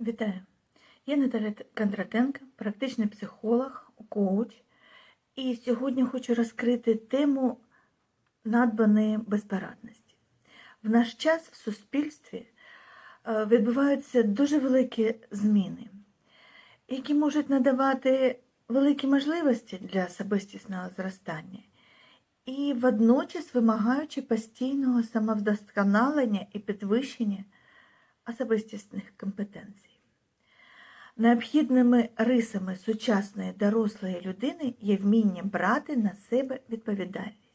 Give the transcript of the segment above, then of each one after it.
Вітаю! Я Наталя Кондратенко, практичний психолог, коуч. І сьогодні хочу розкрити тему надбаної безпорадності. В наш час в суспільстві е, відбуваються дуже великі зміни, які можуть надавати великі можливості для особистісного зростання і водночас вимагаючи постійного самовдосконалення і підвищення особистісних компетенцій. Необхідними рисами сучасної дорослої людини є вміння брати на себе відповідальність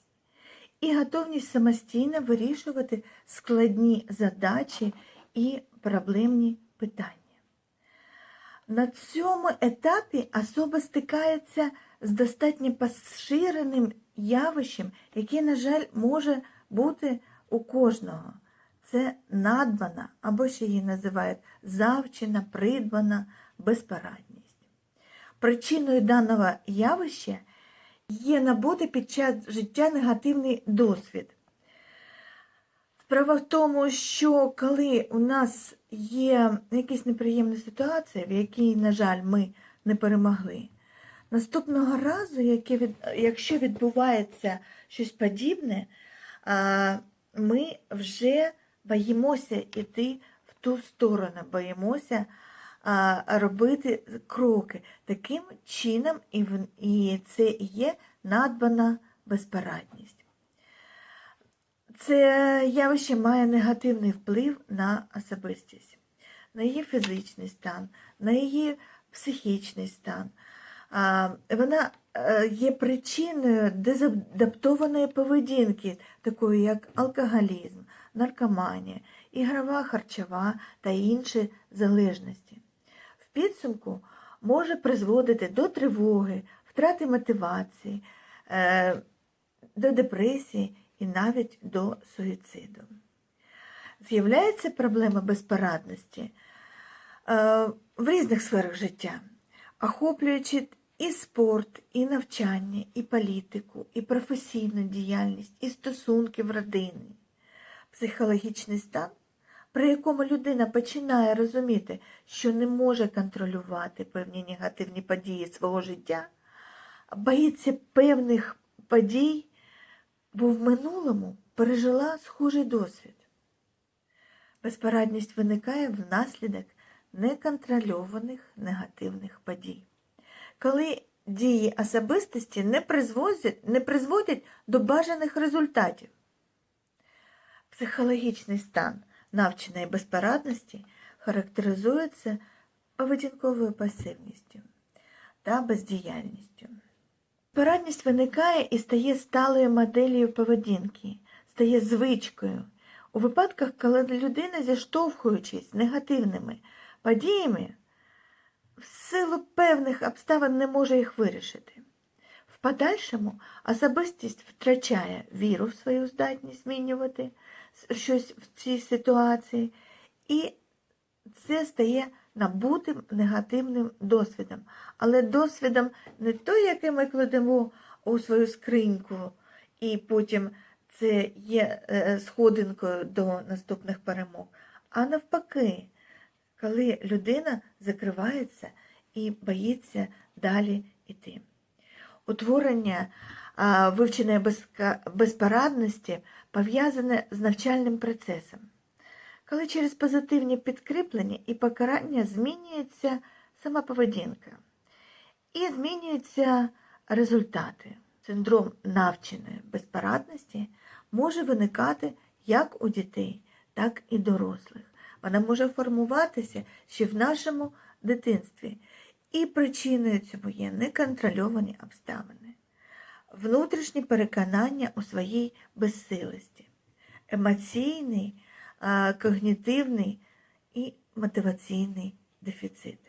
і готовність самостійно вирішувати складні задачі і проблемні питання. На цьому етапі особа стикається з достатньо поширеним явищем, яке, на жаль, може бути у кожного. Це надбана, або ще її називають завчена, придбана безпорадність. Причиною даного явища є набути під час життя негативний досвід. Справа в тому, що коли у нас є якісь неприємні ситуації, в якій, на жаль, ми не перемогли, наступного разу, якщо відбувається щось подібне, ми вже боїмося йти в ту сторону, боїмося а, робити кроки. Таким чином, і, і це є надбана безпорадність. Це явище має негативний вплив на особистість, на її фізичний стан, на її психічний стан. Вона е, є причиною дезадаптованої поведінки, такої як алкоголізм, наркоманія, ігрова харчова та інші залежності. В підсумку може призводити до тривоги, втрати мотивації, е, до депресії і навіть до суїциду. З'являється проблема безпорадності е, в різних сферах життя, охоплюючи і спорт, і навчання, і політику, і професійну діяльність, і стосунки в родині. Психологічний стан, при якому людина починає розуміти, що не може контролювати певні негативні події свого життя, боїться певних подій, бо в минулому пережила схожий досвід. Безпорадність виникає внаслідок неконтрольованих негативних подій. Коли дії особистості не призводять, не призводять до бажаних результатів. Психологічний стан навченої безпорадності характеризується поведінковою пасивністю та бездіяльністю. Безпорадність виникає і стає сталою моделлю поведінки, стає звичкою. У випадках, коли людина, зіштовхуючись негативними подіями, в силу певних обставин не може їх вирішити. В подальшому особистість втрачає віру в свою здатність змінювати щось в цій ситуації, і це стає набутим негативним досвідом. Але досвідом не той, який ми кладемо у свою скриньку, і потім це є е, сходинкою до наступних перемог, а навпаки, коли людина закривається і боїться далі йти. Утворення вивченої безпорадності пов'язане з навчальним процесом, коли через позитивні підкріплення і покарання змінюється сама поведінка і змінюються результати. Синдром навченої безпорадності може виникати як у дітей, так і дорослих. Вона може формуватися ще в нашому дитинстві. І причиною цьому є неконтрольовані обставини, внутрішні переконання у своїй безсилості, емоційний, когнітивний і мотиваційний дефіцит.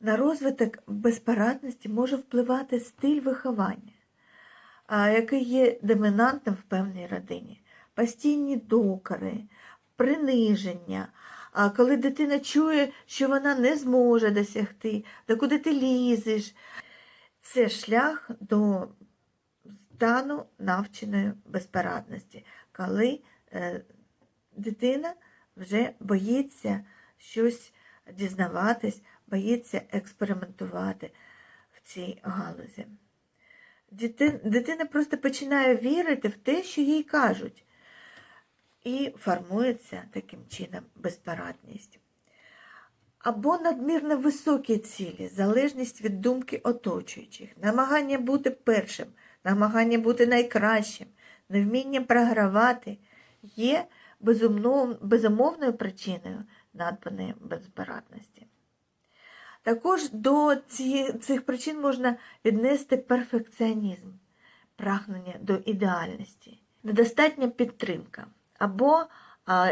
На розвиток безпорадності може впливати стиль виховання, який є домінантним в певній родині, постійні докори, приниження. А коли дитина чує, що вона не зможе досягти, то куди ти лізеш, це шлях до стану навченої безпорадності, коли е, дитина вже боїться щось дізнаватись, боїться експериментувати в цій галузі. Дитина просто починає вірити в те, що їй кажуть, і формується таким чином безпорадність. Або надмірно високі цілі, залежність від думки оточуючих, намагання бути першим, намагання бути найкращим, невміння програвати є безумовною причиною надбаної безпорадності. Також до цих причин можна віднести перфекціонізм, прагнення до ідеальності, недостатня підтримка або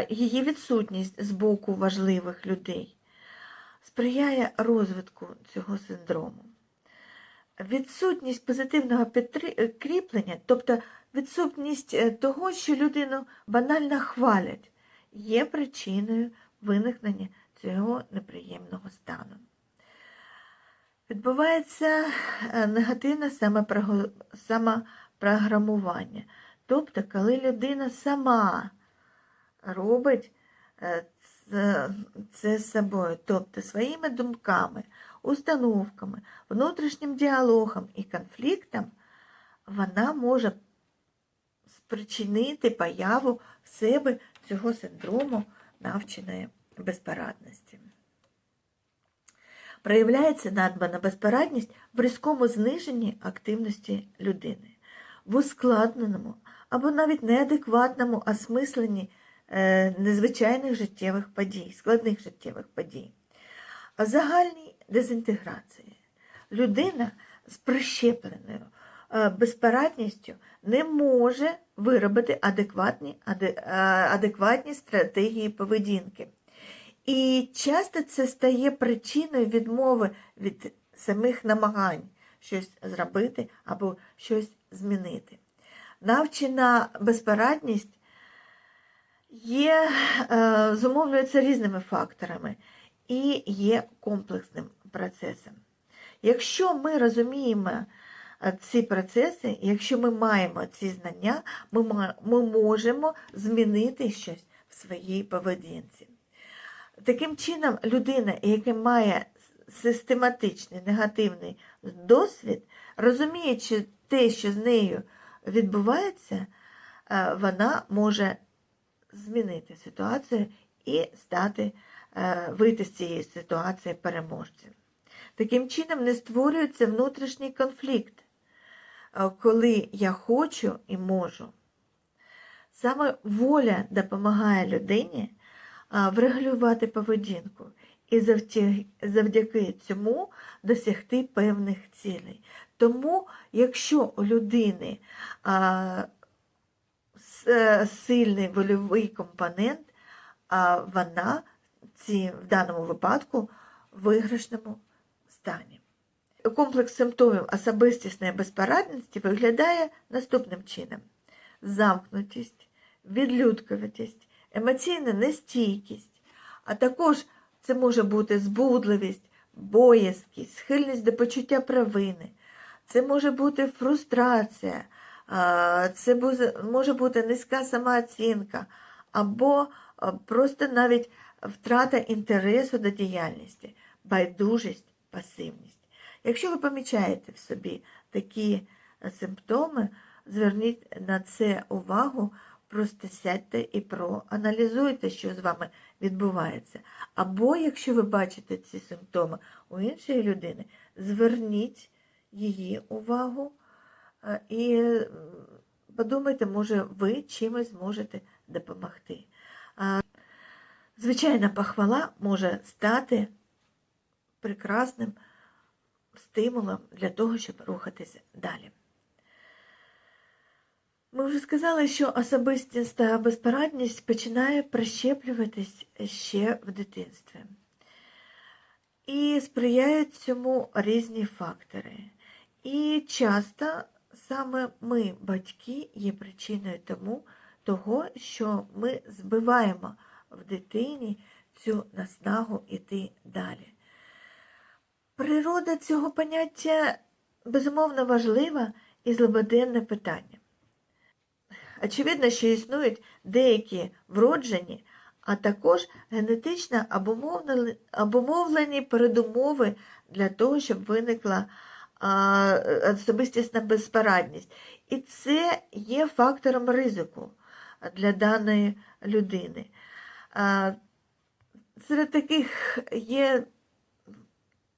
її відсутність з боку важливих людей сприяє розвитку цього синдрому. Відсутність позитивного підтри- кріплення, тобто відсутність е, того, що людину банально хвалять, є причиною виникнення цього неприємного стану. Відбувається е, негативне самопрограмування. Тобто, коли людина сама робить е, це, з собою, тобто своїми думками, установками, внутрішнім діалогом і конфліктом, вона може спричинити появу в себе цього синдрому навченої безпорадності. Проявляється надбана безпорадність в різкому зниженні активності людини, в ускладненому або навіть неадекватному осмисленні незвичайних життєвих подій, складних життєвих подій, а загальній дезінтеграції. Людина з прищепленою е, безпорадністю не може виробити адекватні, е, адекватні стратегії поведінки. І часто це стає причиною відмови від самих намагань щось зробити або щось змінити. Навчена безпорадність є, е, зумовлюється різними факторами і є комплексним процесом. Якщо ми розуміємо е, ці процеси, якщо ми маємо ці знання, ми, можемо змінити щось в своїй поведінці. Таким чином, людина, яка має систематичний негативний досвід, розуміючи те, що з нею відбувається, е, вона може змінити ситуацію і стати, е, вийти з цієї ситуації переможцем. Таким чином не створюється внутрішній конфлікт, е, коли я хочу і можу. Саме воля допомагає людині врегулювати поведінку і завдяки цьому досягти певних цілей. Тому, якщо у людини е, сильний вольовий компонент, а вона ці, в даному випадку в виграшному стані. Комплекс симптомів особистісної безпорадності виглядає наступним чином: замкнутість, відлюдковитість, емоційна нестійкість, а також це може бути збудливість, боязкість, схильність до почуття провини, це може бути фрустрація, це може бути низька самооцінка, або просто навіть втрата інтересу до діяльності, байдужість, пасивність. Якщо ви помічаєте в собі такі е, симптоми, зверніть на це увагу, просто сядьте і проаналізуйте, що з вами відбувається. Або якщо ви бачите ці симптоми у іншої людини, зверніть її увагу е, і подумайте, може, ви чимось зможете допомогти. Звичайна похвала може стати прекрасним стимулом для того, щоб рухатися далі. Ми вже сказали, що особистість та безпорадність починає прищеплюватись ще в дитинстві. І сприяють цьому різні фактори. І часто саме ми, батьки, є причиною тому, того, що ми збиваємо в дитині цю наснагу іти далі. Природа цього поняття безумовно важлива і злободенне питання. Очевидно, що існують деякі вроджені, а також генетично обумовлені, передумови для того, щоб виникла особистісна безпорадність. І це є фактором ризику для даної людини. Серед таких є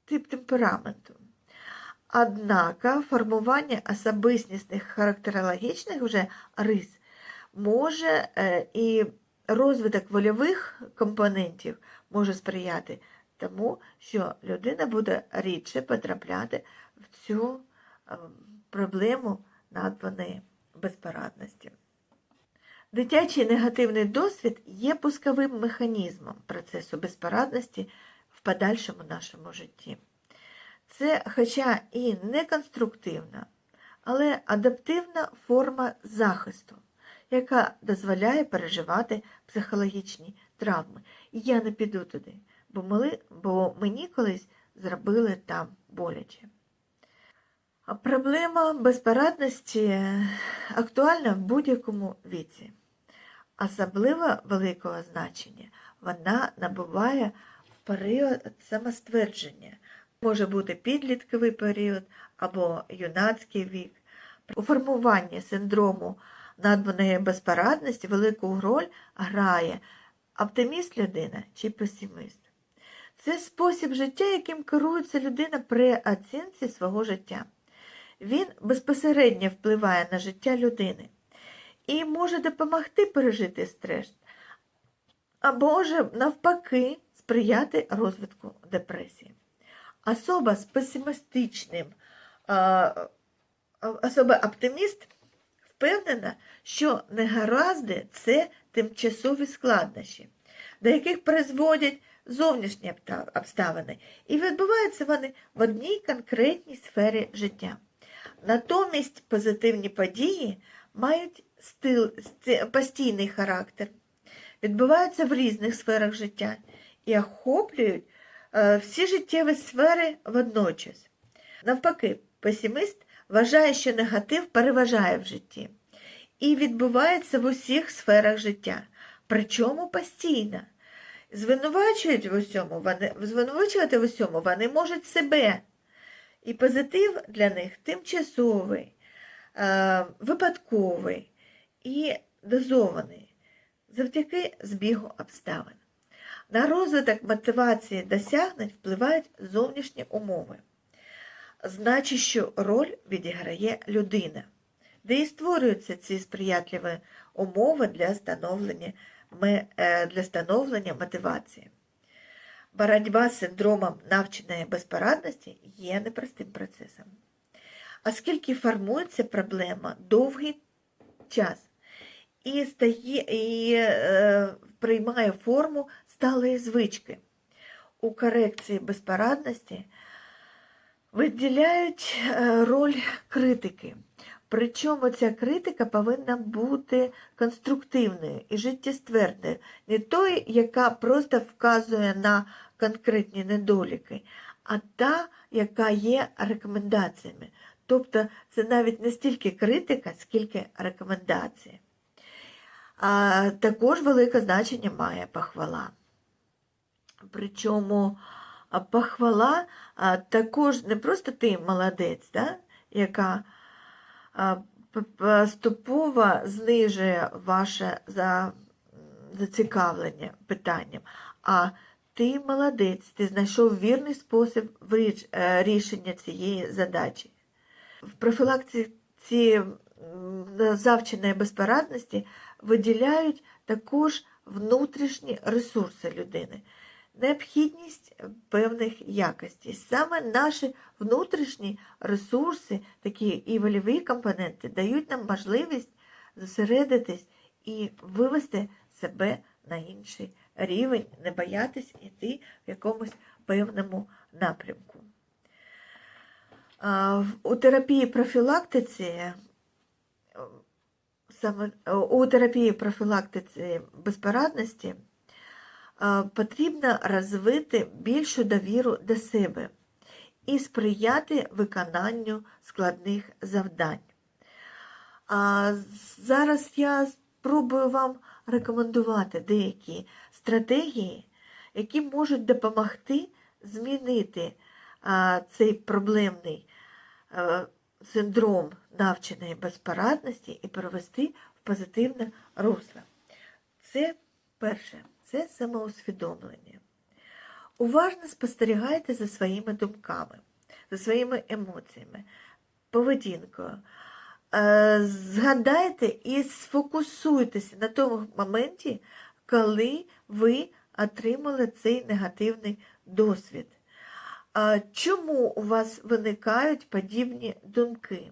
тип темпераменту. Однако формування особистісних характерологічних вже рис може е, і розвиток вольових компонентів може сприяти тому, що людина буде рідше потрапляти в цю е, проблему надбаної безпорадності. Дитячий негативний досвід є пусковим механізмом процесу безпорадності в подальшому нашому житті. Це, хоча і не конструктивна, але адаптивна форма захисту, яка дозволяє переживати психологічні травми. І я не піду туди, бо, мали, бо мені колись зробили там боляче. Проблема безпорадності актуальна в будь-якому віці. Особливо великого значення вона набуває в період самоствердження. Може бути підлітковий період або юнацький вік. У формуванні синдрому надбаної безпорадності велику роль грає оптиміст людина чи песиміст. Це спосіб життя, яким керується людина при оцінці свого життя. Він безпосередньо впливає на життя людини і може допомогти пережити стрес, або може навпаки сприяти розвитку депресії. Особа з песимістичним, особа оптиміст впевнена, що негаразди це тимчасові складнощі, до яких призводять зовнішні обставини, і відбуваються вони в одній конкретній сфері життя. Натомість позитивні події мають стил, постійний характер, відбуваються в різних сферах життя і охоплюють е, всі життєві сфери водночас. Навпаки, песиміст вважає, що негатив переважає в житті і відбувається в усіх сферах життя, причому постійно. Звинувачують в усьому, вони, звинувачувати в усьому вони можуть себе. І позитив для них тимчасовий, е, випадковий і дозований завдяки збігу обставин. На розвиток мотивації досягнень впливають зовнішні умови. Значить, що роль відіграє людина, де і створюються ці сприятливі умови для встановлення, для становлення мотивації. Боротьба з синдромом навченої безпорадності є непростим процесом. Оскільки формується проблема довгий час і стає, і е, приймає форму сталої звички. У корекції безпорадності виділяють е, роль критики. Причому ця критика повинна бути конструктивною і життєстверною, не той, яка просто вказує на конкретні недоліки, а та, яка є рекомендаціями. Тобто це навіть не стільки критика, скільки рекомендації. А Також велике значення має похвала. Причому похвала також не просто ти молодець, да, яка поступово знижує ваше зацікавлення питанням, а ти молодець, ти знайшов вірний спосіб рішення цієї задачі. В профілактиці завченої безпорадності виділяють також внутрішні ресурси людини, необхідність певних якостей. Саме наші внутрішні ресурси, такі і вольові компоненти, дають нам можливість зосередитись і вивести себе на інший рівень, не боятись йти в якомусь певному напрямку. У терапії профілактиці саме у терапії профілактиці безпорадності потрібно розвити більшу довіру до себе і сприяти виконанню складних завдань. А Зараз я спробую вам рекомендувати деякі стратегії, які можуть допомогти змінити цей проблемний синдром навченої безпорадності і перевести в позитивне русло. Це перше, це самоусвідомлення. Уважно спостерігайте за своїми думками, за своїми емоціями, поведінкою. Е, Згадайте і сфокусуйтеся на тому моменті, коли ви отримали цей негативний досвід. Чому у вас виникають подібні думки?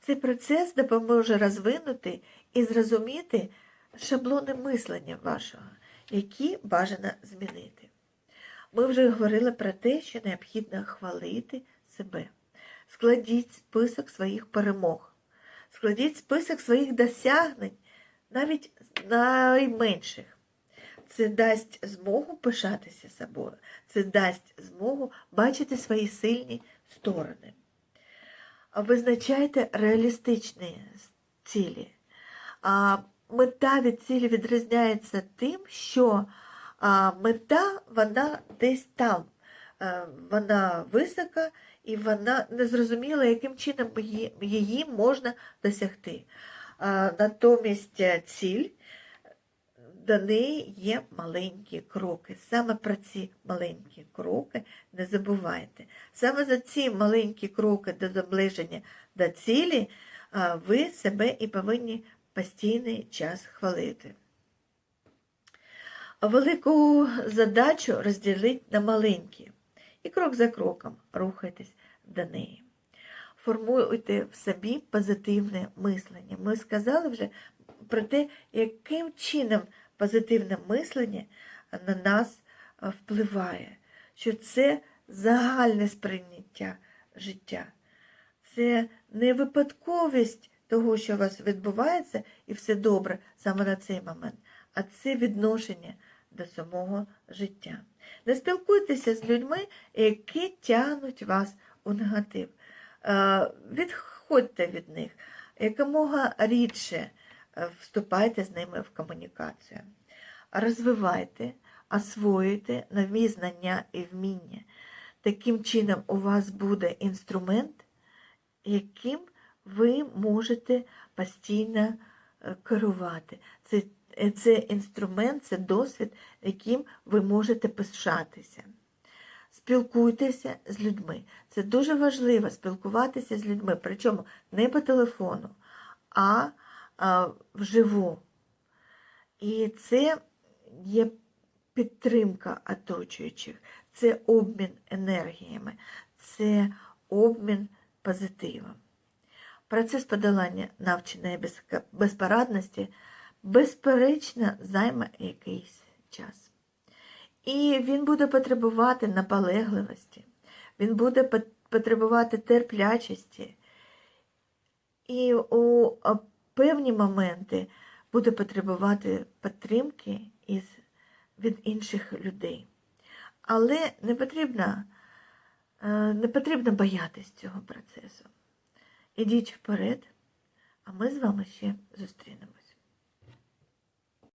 Цей процес допоможе розвинути і зрозуміти шаблони мислення вашого, які бажано змінити. Ми вже говорили про те, що необхідно хвалити себе. Складіть список своїх перемог, складіть список своїх досягнень, навіть найменших. Це дасть змогу пишатися собою, це дасть змогу бачити свої сильні сторони. Визначайте реалістичні цілі. Мета від цілі відрізняється тим, що мета вона десь там, Е, вона висока і вона незрозуміла, яким чином її, можна досягти. Натомість е, ціль до неї є маленькі кроки. Саме про ці маленькі кроки не забувайте. Саме за ці маленькі кроки до наближення до цілі ви себе і повинні постійний час хвалити. Велику задачу розділіть на маленькі і крок за кроком рухайтесь до неї. Формуйте в собі позитивне мислення. Ми сказали вже про те, яким чином позитивне мислення на нас е, впливає, що це загальне сприйняття життя, це не випадковість того, що у вас відбувається, і все добре саме на цей момент, а це відношення до самого життя. Не спілкуйтеся з людьми, які тягнуть вас у негатив. Е, Відходьте від них, якомога рідше е, вступайте з ними в комунікацію. Розвивайте, освоюйте нові знання і вміння. Таким чином, у вас буде інструмент, яким ви можете постійно е, керувати. Це, е, це інструмент, це досвід, яким ви можете пишатися. Спілкуйтеся з людьми. Це дуже важливо спілкуватися з людьми, причому не по телефону, а, а вживу. І це є підтримка оточуючих, це обмін енергіями, це обмін позитивом. Процес подолання навченої безпорадності безперечно займе якийсь час. І він буде потребувати наполегливості, він буде потребувати терплячості. І у певні моменти буде потребувати підтримки із, від інших людей. Але не потрібно, е, не потрібно боятись цього процесу. Ідіть вперед, а ми з вами ще зустрінемось.